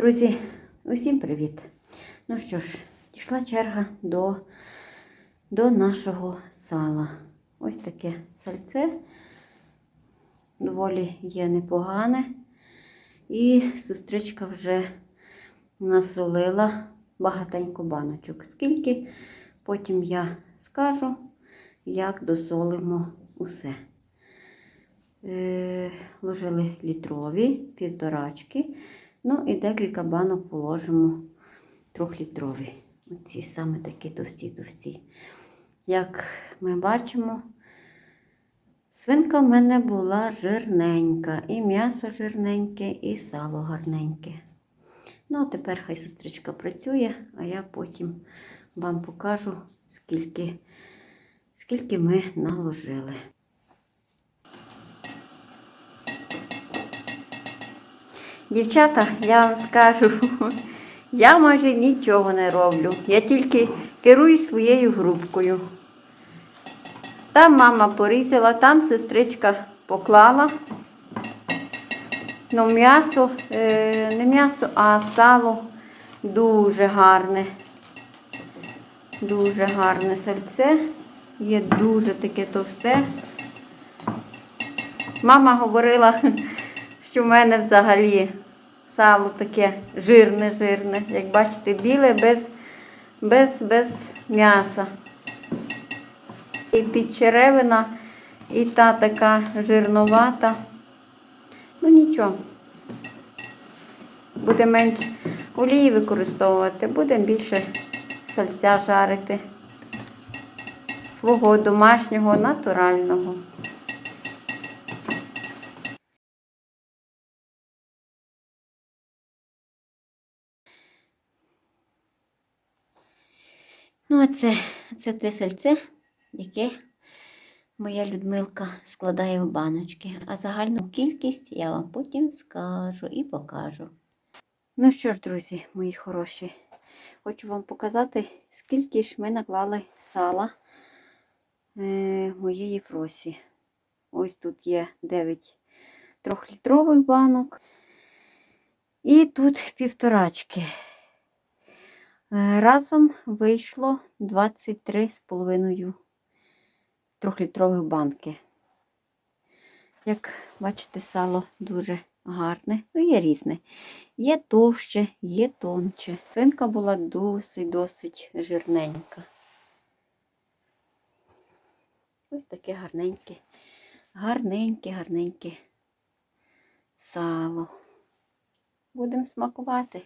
Друзі, усім привіт! Ну що ж, дійшла черга до, до нашого сала. Ось таке сальце. Доволі є непогане. І сестричка вже насолила багатенько баночок. Скільки, потім я скажу, як досолимо усе. Е, ложили літрові, півторачки. Ну і декілька банок положимо трьохлітрові. Оці саме такі товсті-товсті. Як ми бачимо, свинка в мене була жирненька, і м'ясо жирненьке, і сало гарненьке. Ну, а тепер хай сестричка працює, а я потім вам покажу, скільки, скільки ми наложили. Дівчата, я вам скажу, я майже нічого не роблю. Я тільки керую своєю групкою. Там мама порізала, там сестричка поклала. Ну, м'ясо, е, не м'ясо, а сало дуже гарне. Дуже гарне сальце. Є дуже таке товсте. Мама говорила, що в мене взагалі сало таке жирне-жирне. Як бачите, біле без, без, без м'яса. І підчеревина, і та така жирновата. Ну нічого. Буде менше олії використовувати, будемо більше сальця жарити. Свого домашнього, натурального. Ну, а це, це те сальце, яке моя Людмилка складає в баночки. А загальну кількість я вам потім скажу і покажу. Ну що ж, друзі, мої хороші, хочу вам показати, скільки ж ми наклали сала е, моєї фросі. Ось тут є 9 трьохлітрових банок. І тут півторачки. Е, Разом вийшло 23,5 трьохлітрових банки. Як бачите, сало дуже гарне, ну є різне. Є товще, є тонче. Свинка була досить-досить жирненька. Ось таке гарненьке, гарненьке, гарненьке сало. Будемо смакувати.